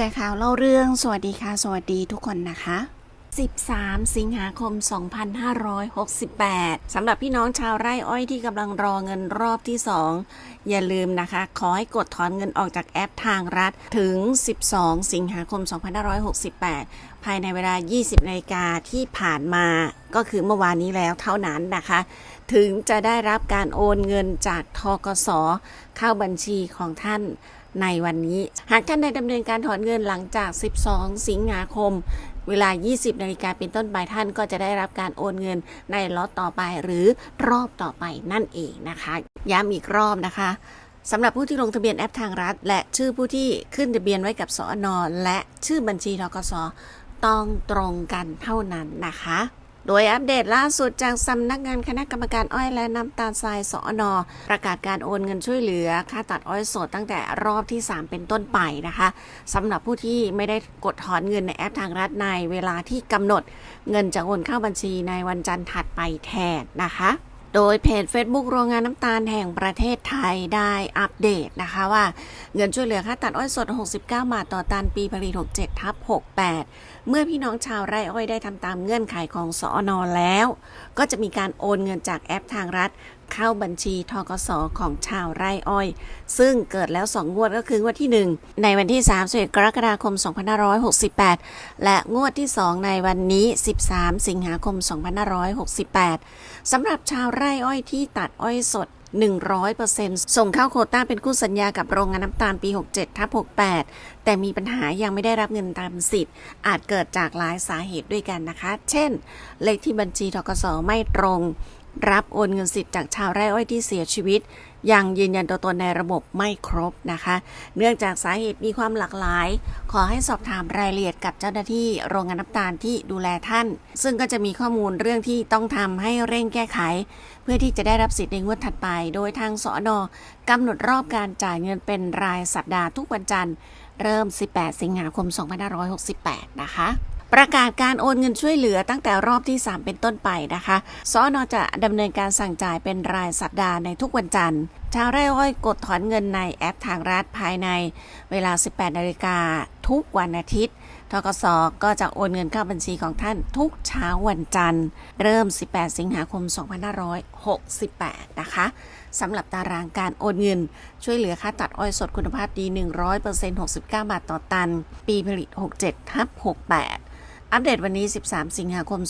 แชร์ข่าวเล่าเรื่อง สวัสดีค่ะ สวัสดีทุกคนนะคะ 13 สิงหาคม 2568 สำหรับพี่น้องชาวไร่อ้อยที่กำลังรอเงินรอบที่ 2 อย่าลืมนะคะ ขอให้กดถอนเงินออกจากแอปทางรัฐถึง 12 สิงหาคม 2568 ภายในเวลา 20นาฬิกาที่ผ่านมาก็คือเมื่อวานนี้แล้วเท่านั้นนะคะ ถึงจะได้รับการโอนเงินจากทกสเข้าบัญชีของท่านในวันนี้ หากท่านได้ดำเนินการถอนเงินหลังจาก 12 สิงหาคม เวลา 20 นาฬิกาเป็นต้นไปท่านก็จะได้รับการโอนเงินในล็อตต่อไปหรือรอบต่อไปนั่นเองนะคะ ย้ำอีกรอบนะคะสำหรับผู้ที่ลงทะเบียนแอปทางรัฐ และชื่อผู้ที่ขึ้นทะเบียนไว้กับสอนอและชื่อบัญชีทกสต้องตรงกันเท่านั้นนะคะ โดยอัปเดตล่าสุดจากสำนักงานคณะกรรมการอ้อยและน้ำตาลทรายสอนอประกาศการโอนเงินช่วยเหลือ ค่าตัดอ้อยสดตั้งแต่รอบที่ 3 เป็นต้นไปนะคะสำหรับผู้ที่ไม่ได้กดถอนเงินในแอปทางรัฐในเวลาที่กำหนด เงินจะโอนเข้าบัญชีในวันจันทร์ถัดไปแทนนะคะ โดยเพจ Facebook โรงงานน้ำตาลแห่งประเทศไทยได้อัปเดตนะคะว่า เงินช่วยเหลือค่าตัดอ้อยสด 69 บาทต่อตันปีผลิต 67 ทับ 68 เมื่อพี่น้องชาวไร่อ้อยได้ทำตามเงื่อนไขของสอนอแล้ว ก็จะมีการโอนเงินจากแอปทางรัฐ เข้าบัญชีทกสของชาวไร่อ้อย ซึ่งเกิดแล้ว 2 งวดก็คืองวดที่ 1 ในวันที่31กรกฎาคม 2568 และงวดที่ 2 ในวันนี้ 13 สิงหาคม 2568 สำหรับชาวไร่อ้อยที่ตัดอ้อยสด100%ส่งเข้าโคต้าเป็นคู่สัญญากับโรงงานน้ำตาลปี 67ทับ68 แต่มีปัญหายังไม่ได้รับเงินตามสิทธิ์ อาจเกิดจากหลายสาเหตุด้วยกันนะคะ เช่น เลขที่บัญชีทกสไม่ตรง รับโอนเงินสิทธิ์จากชาวไร่อ้อยที่เสียชีวิต ยังยืนยันตัวตนในระบบไม่ครบนะคะ เนื่องจากสาเหตุมีความหลากหลาย ขอให้สอบถามรายละเอียดกับเจ้าหน้าที่โรงงานน้ำตาลที่ดูแลท่าน ซึ่งก็จะมีข้อมูลเรื่องที่ต้องทำให้เร่งแก้ไข เพื่อที่จะได้รับสิทธิ์ในงวดถัดไป โดยทางสอนอกำหนดรอบการจ่ายเงินเป็นรายสัปดาห์ทุกวันจันทร์เริ่ม 18 สิงหาคม 2568 นะคะ ประกาศการโอนเงินช่วยเหลือตั้งแต่รอบที่ 3 เป็นต้นไปนะคะ สอนอจะดำเนินการสั่งจ่ายเป็นรายสัปดาห์ในทุกวันจันทร์ ชาวไร่อ้อยกดถอนเงินในแอปทางรัฐภายในเวลา 18 นาฬิกาทุกวันอาทิตย์ ทกสก็จะโอนเงินเข้าบัญชีของท่านทุกเช้าวันจันทร์ เริ่ม 18 สิงหาคม 2568 นะคะสำหรับตารางการโอนเงิน ช่วยเหลือค่าตัดอ้อยสดคุณภาพดี 100% 69 บาทต่อตัน ปีผลิต 67ทับ68 อัปเดตวันนี้ 13 สิงหาคม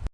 2568